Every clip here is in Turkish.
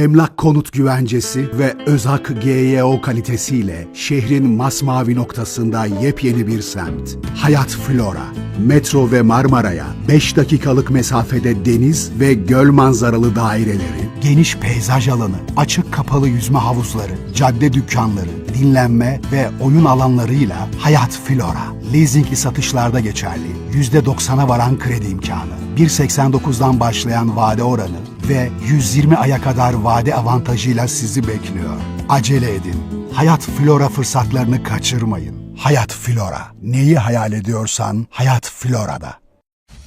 Emlak konut güvencesi ve Özhak GYO kalitesiyle şehrin masmavi noktasında yepyeni bir semt. Hayat Flora. Metro ve Marmara'ya 5 dakikalık mesafede deniz ve göl manzaralı daireleri, geniş peyzaj alanı, açık kapalı yüzme havuzları, cadde dükkanları, dinlenme ve oyun alanlarıyla Hayat Flora. Leasingli satışlarda geçerli. %90'a varan kredi imkanı. 1.89'dan başlayan vade oranı ve 120 aya kadar vade avantajıyla sizi bekliyor. Acele edin. Hayat Flora fırsatlarını kaçırmayın. Hayat Flora. Neyi hayal ediyorsan Hayat Flora'da.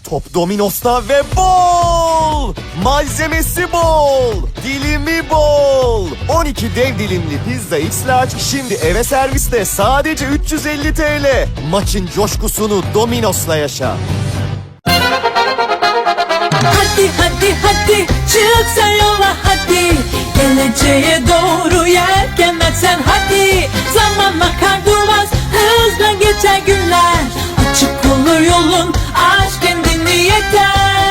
Top Domino's'ta ve bol! Malzemesi bol! Dilimi bol! 12 dev dilimli pizza X large şimdi eve serviste sadece 350 TL. Maçın coşkusunu Domino's'la yaşa. Hadi hadi hadi. Çıksa yola hadi. Geleceğe doğru yelken sen hadi. Zaman akar durmaz hızla geçer günler. Açık olur yolun aşk kendini yeter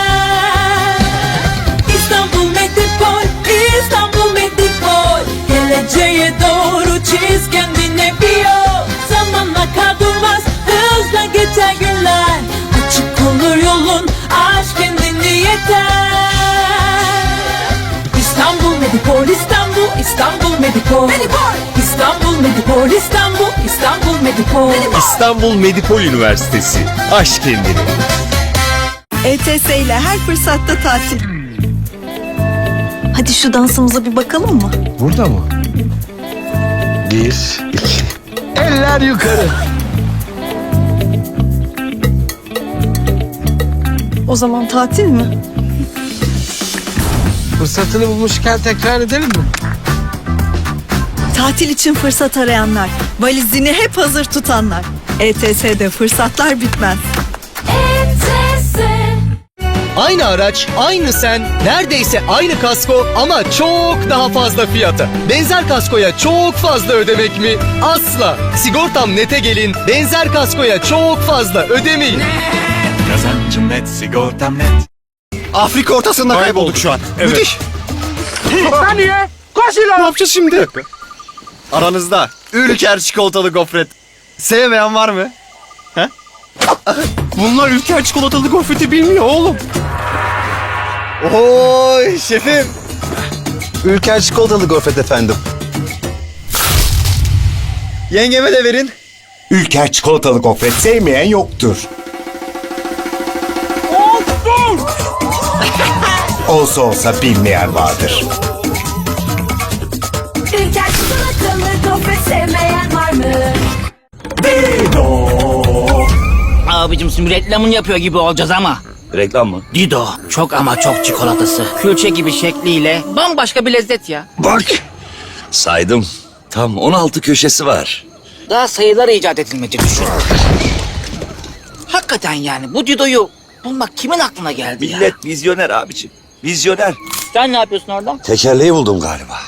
İstanbul Medipol İstanbul Medipol İstanbul İstanbul Medipol İstanbul Medipol Üniversitesi. Aşk kendini. ETS ile her fırsatta tatil. Hadi şu dansımıza bir bakalım mı? Burada mı? Bir, iki. Eller yukarı. O zaman tatil mi? Fırsatını bulmuşken tekrar edelim mi? Tatil için fırsat arayanlar, valizini hep hazır tutanlar. ETS'de fırsatlar bitmez. Aynı araç, aynı sen, neredeyse aynı kasko ama çok daha fazla fiyata. Benzer kaskoya çok fazla ödemek mi? Asla. Sigortam nete gelin, benzer kaskoya çok fazla ödemeyin. Kazancım net, sigortam net. Afrika ortasında kaybolduk şu an. Evet. Müthiş. Ne yapacağız şimdi? Aranızda Ülker çikolatalı gofret. Sevmeyen var mı? He? Bunlar Ülker çikolatalı gofreti bilmiyor oğlum. Oy şefim. Ülker çikolatalı gofret efendim. Yengeme de verin. Ülker çikolatalı gofret sevmeyen yoktur. olsa olsa bilmeyen vardır. Sevmeyen var mı? Abicim şimdi reklamını yapıyor gibi olacağız ama. Reklam mı? Dido. Çok ama çok çikolatası. Külçe gibi şekliyle bambaşka bir lezzet ya. Bak saydım tam 16 köşesi var. Daha sayılar icat edilmedi düşün. Hakikaten yani bu Dido'yu bulmak kimin aklına geldi ya? Millet vizyoner abicim. Vizyoner. Sen ne yapıyorsun orada? Tekerleği buldum galiba.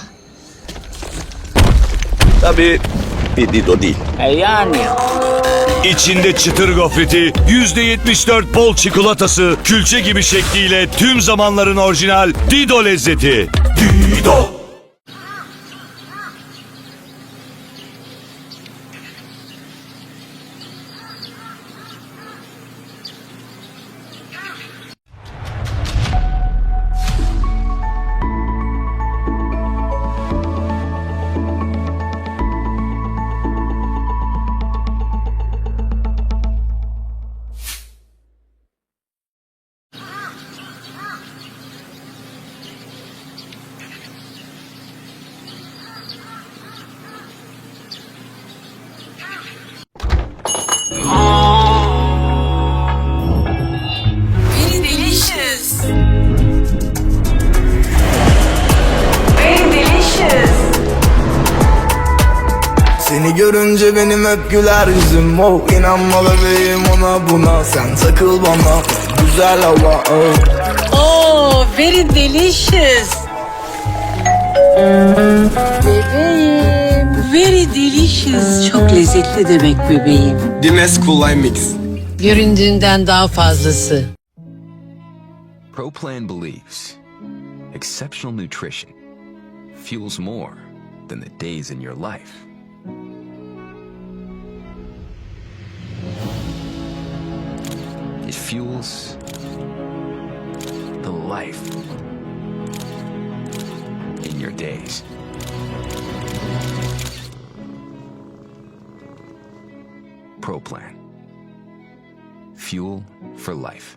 Tabii bir Dido değil. E yani. İçinde çıtır gofreti, %74 bol çikolatası, külçe gibi şekliyle tüm zamanların orijinal Dido lezzeti. Dido. Görünce benim hep güler yüzüm oh inanma bebeğim ona buna Sen takıl bana güzel hava oh. Oh, very delicious. Bebeğim. Very delicious. Çok lezzetli demek bebeğim. Dimes Kulay Mix Göründüğünden daha fazlası. ProPlan believes exceptional nutrition, fuels more than the days in your life. It fuels the life in your days. ProPlan. Fuel for life.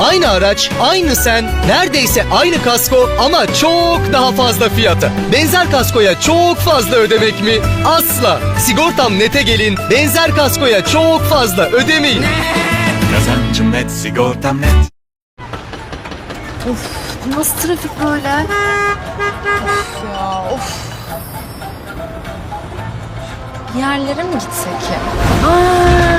Aynı araç, aynı sen, neredeyse aynı kasko ama çok daha fazla fiyata. Benzer kaskoya çok fazla ödemek mi? Asla. Sigortam nete gelin, benzer kaskoya çok fazla ödemeyin. Kazancım net, sigortam net. Nasıl trafik böyle? ya of. Bir yerlere mi gitsek ya? Jet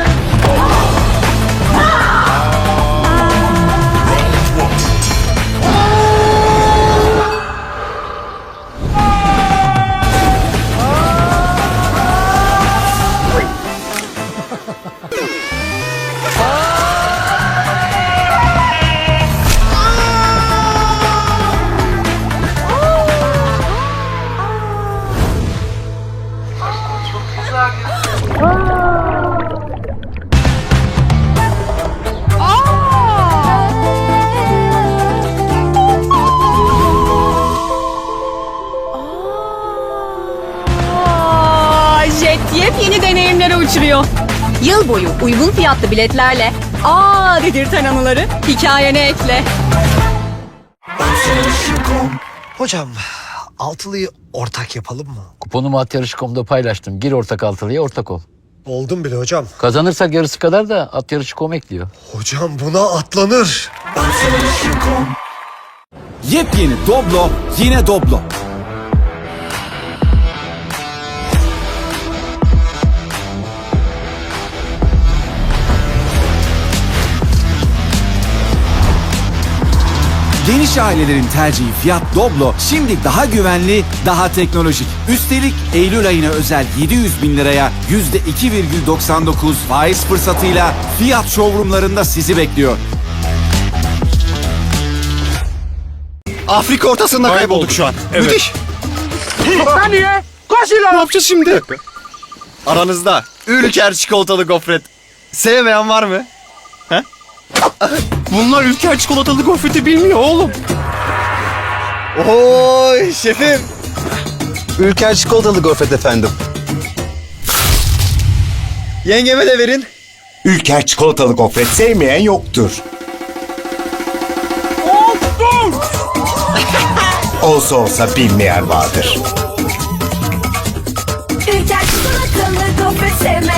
deneyimlere uçuruyor. Yıl boyu uygun fiyatlı biletlerle aa dedirten anıları hikayene ekle. Hocam altılıyı ortak yapalım mı? Kuponumu at yarışı.com'da paylaştım. Gir ortak altılıya ortak ol. Oldum bile hocam. Kazanırsak yarısı kadar da at yarışı.com ekliyor. Hocam buna atlanır. Yepyeni Doblo, yine Doblo. Geniş ailelerin tercihi Fiat Doblo şimdi daha güvenli, daha teknolojik. Üstelik Eylül ayına özel 700 bin liraya %2,99 faiz fırsatıyla Fiat showroomlarında sizi bekliyor. Afrika ortasında kaybolduk şu an. Müthiş. Ne yapacağız şimdi? Aranızda Ülker çikolatalı gofret. Sevmeyen var mı? He? Bunlar Ülker çikolatalı gofreti bilmiyor oğlum. Oy şefim. Ülker çikolatalı gofret efendim. Yengeme de verin. Ülker çikolatalı gofret sevmeyen yoktur. olsa olsa bilmeyen vardır. Ülker çikolatalı gofret sevmeyen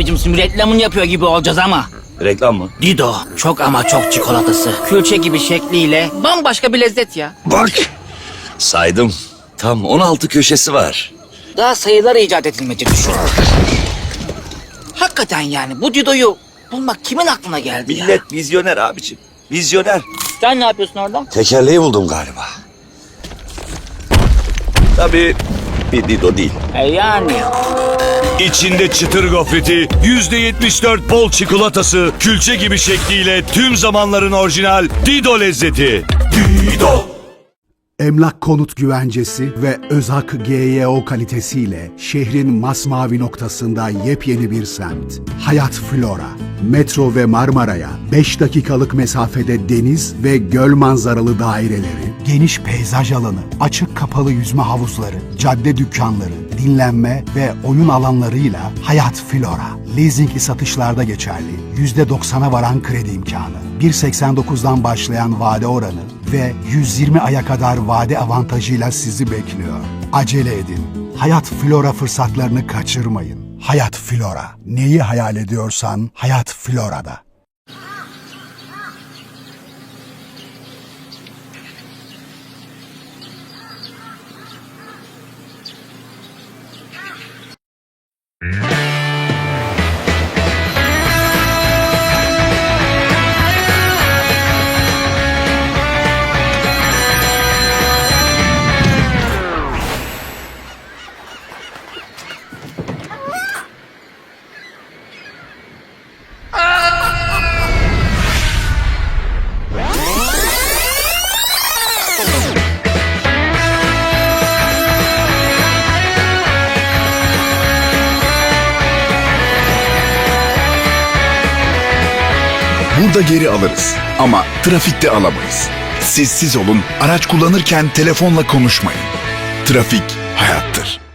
Abicim şimdi reklamını yapıyor gibi olacağız ama. Reklam mı? Dido. Çok ama çok çikolatası. Külçe gibi şekliyle bambaşka bir lezzet ya. Bak. Saydım. Tam 16 köşesi var. Daha sayılar icat edilmedi düşün. Hakikaten yani bu Dido'yu bulmak kimin aklına geldi ya? Millet vizyoner abicim. Vizyoner. Sen ne yapıyorsun orada? Tekerleği buldum galiba. Tabii bir Dido değil. E yani. İçinde çıtır gofreti, %74 bol çikolatası, külçe gibi şekliyle tüm zamanların orijinal Dido lezzeti. Dido. Emlak konut güvencesi ve Özhak GYO kalitesiyle şehrin masmavi noktasında yepyeni bir semt. Hayat Flora. Metro ve Marmara'ya 5 dakikalık mesafede deniz ve göl manzaralı daireleri, geniş peyzaj alanı, açık kapalı yüzme havuzları, cadde dükkanları, dinlenme ve oyun alanlarıyla Hayat Flora. Leasingli satışlarda geçerli. %90'a varan kredi imkanı. 1.89'dan başlayan vade oranı ve 120 aya kadar vade avantajıyla sizi bekliyor. Acele edin. Hayat Flora fırsatlarını kaçırmayın. Hayat Flora. Neyi hayal ediyorsan Hayat Flora'da. Burada geri alırız. Ama trafikte alamayız. Siz siz olun, araç kullanırken telefonla konuşmayın. Trafik hayattır.